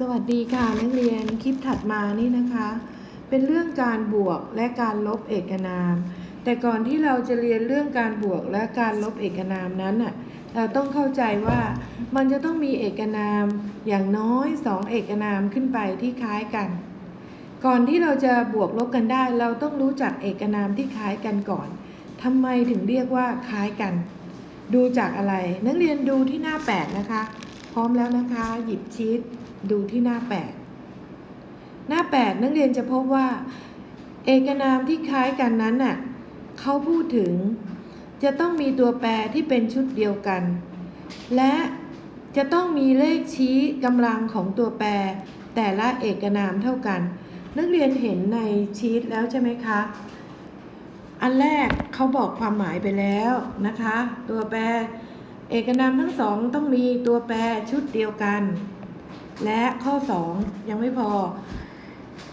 สวัสดีค่ะนักเรียนคลิปถัดมานี่นะคะ เป็นเรื่องการบวกและการลบเอกนาม แต่ก่อนที่เราจะเรียนเรื่องการบวกและการลบเอกนามนั้นน่ะเราต้องเข้าใจว่ามันจะต้องมีเอกนามอย่างน้อยสองเอกนามขึ้นไปที่คล้ายกัน ก่อนที่เราจะบวกลบกันได้ เราต้องรู้จักเอกนามที่คล้ายกันก่อนทำไมถึงเรียกว่าคล้ายกัน ดูจากอะไร นักเรียนดูที่หน้า 8 นะคะ พร้อมแล้วนะคะ หยิบชีต ดูที่หน้า 8 หน้า 8 นักเรียนจะพบว่า เอกนามที่คล้ายกันนั้นน่ะเขาพูดถึงจะต้องมีตัวแปรที่เป็นชุดเดียวกัน และจะต้องมีเลขชี้กำลังของตัวแปร แต่ละเอกนามเท่ากัน นักเรียนเห็นในชีตแล้วใช่ไหมคะ อันแรกเขาบอกความหมายไปแล้วนะคะ ตัวแปร เอกนามทั้งสองต้องมีตัวแปรชุดเดียวกัน และข้อ 2 ยังไม่พอ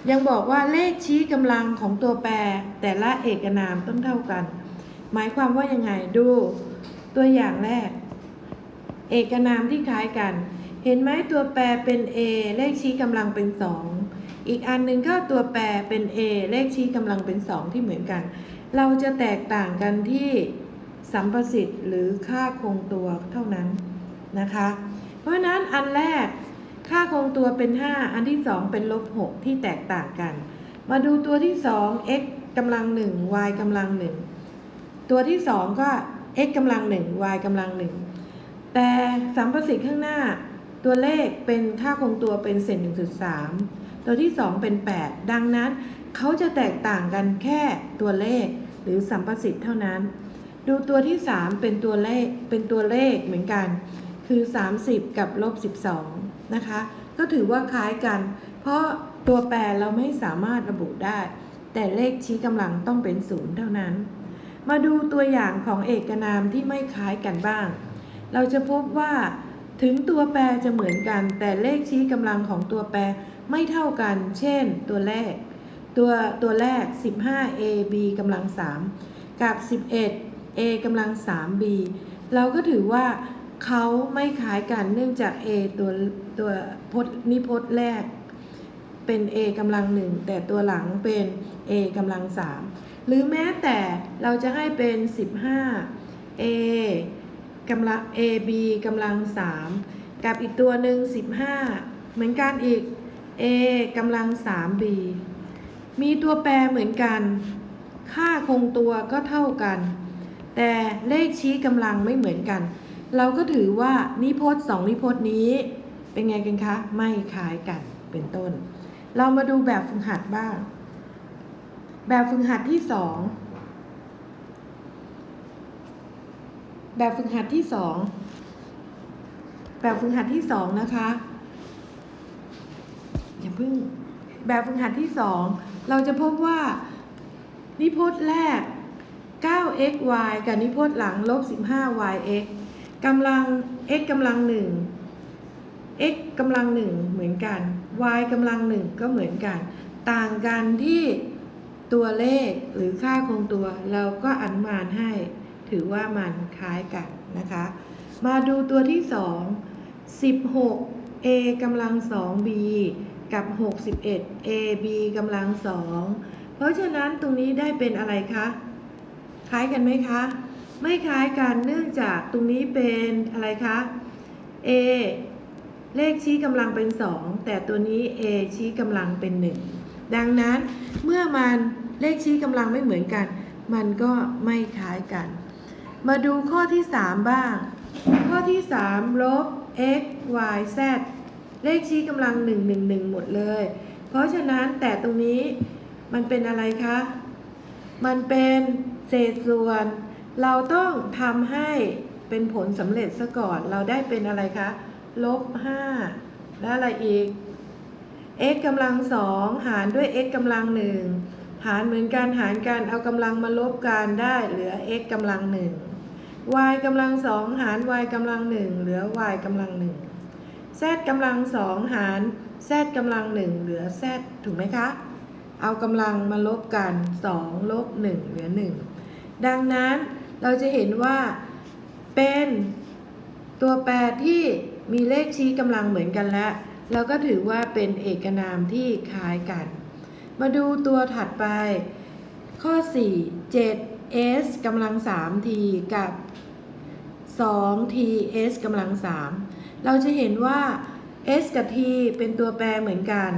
ยังบอกว่าเลขชี้กำลังของตัวแปร แต่ละเอกนามต้องเท่ากัน หมายความว่ายังไงดูตัวอย่างแรก เอกนามที่คล้ายกัน เห็นไหมตัวแปรเป็น A เลขชี้กำลังเป็น 2 อีกอันหนึ่งก็ตัวแปรเป็น A เลขชี้กำลังเป็น 2 ที่เหมือนกัน เราจะแตกต่างกันที่สัมประสิทธิ์หรือค่าคงตัวเท่านั้นนะคะ เพราะนั้นอันแรก ตัวเป็น 5 อันที่ 2 เป็นลบ 6 ที่แตกต่างกัน มาดูตัวที่ 2 x กำลัง 1 y กำลัง 1 ตัวที่ 2 ก็ x กำลัง 1 y กำลัง 1 แต่สัมประสิทธิ์ข้างหน้า ตัวเลขเป็นค่าคงตัวเป็นเศษ1.3 ตัวที่ 2 เป็น 8 ดังนั้นเขาจะแตกต่างกันแค่ตัวเลขหรือสัมประสิทธิ์เท่านั้น ดูตัวที่ 3 เป็นตัวเลขเป็นตัวเลขเหมือนกัน คือ 30 กับลบ 12 นะคะ ก็ถือว่าคล้ายกัน เพราะตัวแปรเราไม่สามารถระบุได้ แต่เลขชี้กำลังต้องเป็นศูนย์เท่านั้น มาดูตัวอย่างของเอกนามที่ไม่คล้ายกันบ้าง เราจะพบว่าถึงตัวแปรจะเหมือนกัน แต่เลขชี้กำลังของตัวแปรไม่เท่ากัน เช่น ตัวแรก ตัวตัวแรก 15a b กำลัง 3 กับ 11 a กำลัง 3b เราก็ถือว่า เขาไม่คล้ายกันเนื่องจาก a ตัวตัวพจนิพจน์แรก เป็น a กำลังหนึ่งแต่ตัวหลังเป็น a กำลัง3หรือแม้แต่เราจะให้เป็น 15 a กำลัง a b กำลัง3กับอีกตัวหนึ่ง15 เหมือนกันอีก a กำลัง 3b มีตัวแปรเหมือนกัน ค่าคงตัวก็เท่ากัน แต่เลขชี้กำลังไม่เหมือนกัน เราก็ถือว่านิพจน์สองนิพจน์นี้เป็นไงกันคะ ไม่คล้ายกันเป็นต้น เรามาดูแบบฝึกหัดบ้าง แบบฝึกหัดที่สองแบบฝึกหัดที่สองแบบฝึกหัดที่สองนะคะอย่าพิ่งแบบฝึกหัดที่สองเราจะพบว่า นิพจน์แรก 9xy กับนิพจน์หลังลบ 15yx กำลัง x กำลัง1 x กำลัง1เหมือนกัน y กำลัง1ก็เหมือนกัน ต่างกันที่ตัวเลขหรือค่าคงตัว เราก็อนุมานให้ ถือว่ามันคล้ายกันนะคะ มาดูตัวที่ 2 16 a กำลัง 2b กับ 61 ab กำลัง 2 เพราะฉะนั้นตรงนี้ได้เป็นอะไรคะ คล้ายกันไหมคะ ไม่คล้ายกันเนื่องจากตรงนี้เป็นอะไรคะ a เลขชี้กำลังเป็น 2 แต่ตัวนี้ a ชี้กำลังเป็น 1 ดังนั้นเมื่อมันเลขชี้กำลังไม่เหมือนกัน มันก็ไม่คล้ายกัน มาดูข้อที่ 3 บ้าง ข้อที่ 3 ลบ x y z เลขชี้กำลัง 1 1 1 หมดเลย เพราะฉะนั้นแต่ตรงนี้มันเป็นอะไรคะ มันเป็นเศษส่วน เราต้องทำให้เป็นผลสำเร็จซะก่อน เราได้เป็นอะไรคะ ลบ5แล้วอะไรอีก x กำลังสองหารด้วย x กำลังหนึ่งหารเหมือนกันหารกันเอากำลังมาลบกันได้เหลือ x กำลังหนึ่ง y กำลังสองหาร y กำลังหนึ่งเหลือ y กำลังหนึ่ง z กำลังสองหาร z กำลังหนึ่งเหลือ z ถูกไหมคะ เอากำลังมาลบกัน 2 ลบ 1 เหลือ 1 ดังนั้น เราจะเห็นว่าเป็นตัวแปรที่มีเลขชี้กำลังเหมือนกันแล้วเราก็ถือว่าเป็นเอกนามที่คล้ายกัน มาดูตัวถัดไป ข้อ 4 7 s กำลัง 3t กับ 2t s กำลัง 3 เราจะเห็นว่า s กับ t เป็นตัวแปรเหมือนกัน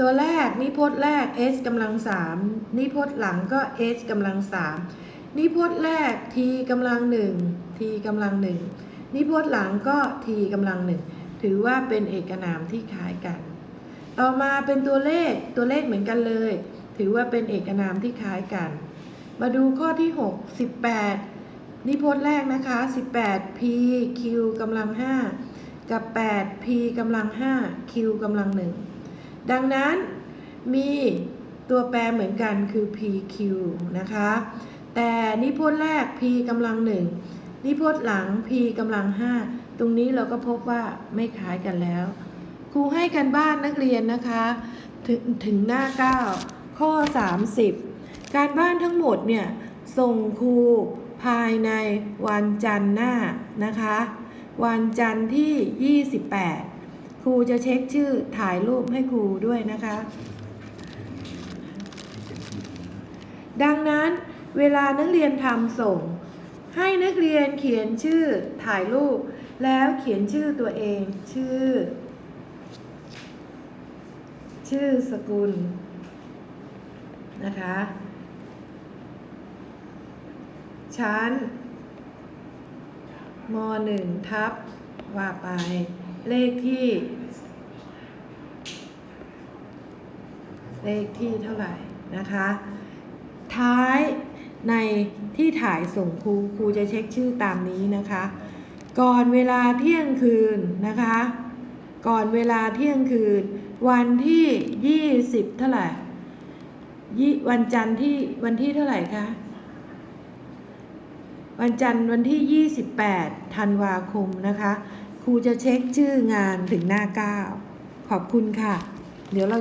ตัวแรกนิพจน์แรก s กำลัง 3 นิพจน์หลังก็ s กำลัง 3 นิพจน์แรก t กำลัง1 t กำลัง1นิพจน์หลังก็ t กำลัง1ถือว่าเป็นเอกนามที่คล้ายกัน ต่อมาเป็นตัวเลขตัวเลขเหมือนกันเลย ถือว่าเป็นเอกนามที่คล้ายกัน มาดูข้อที่ 6 18 นิพจน์แรกนะคะ 18 p q กำลัง 5 กับ 8 p กำลัง 5 q กำลัง 1 ดังนั้นมีตัวแปรเหมือนกันคือ p q นะคะ แต่นิพจน์แรก p กำลัง1นิพจน์หลัง p กำลัง5ตรงนี้เราก็พบว่าไม่คล้ายกันแล้ว ครูให้กันบ้านนักเรียนนะคะ ถึงถึงหน้า 9 ข้อ 30 การบ้านทั้งหมดเนี่ยส่งครูภายในวันจันทร์หน้านะคะ วันจันทร์ที่ 28 ครูจะเช็คชื่อถ่ายรูปให้ครูด้วยนะคะ ดังนั้น เวลานักเรียนทำส่ง ให้นักเรียนเขียนชื่อถ่ายรูป แล้วเขียนชื่อตัวเองชื่อ ชื่อสกุลนะคะชั้นมหนึ่งทับว่าไป เลขที่ เลขที่เท่าไหร่นะคะ ท้าย ในที่ถ่ายส่งครูครูจะเช็คชื่อตามนี้นะคะ ก่อนเวลาเที่ยงคืนนะคะ ก่อนเวลาเที่ยงคืน วันที่ 20 เท่าไหร่ยี่วันจันทร์ที่วันที่เท่าไหร่คะวันจันทร์วันที่ 28 ธันวาคมนะคะ ครูจะเช็คชื่องานถึงหน้า 9 ขอบคุณค่ะ เดี๋ยวเรา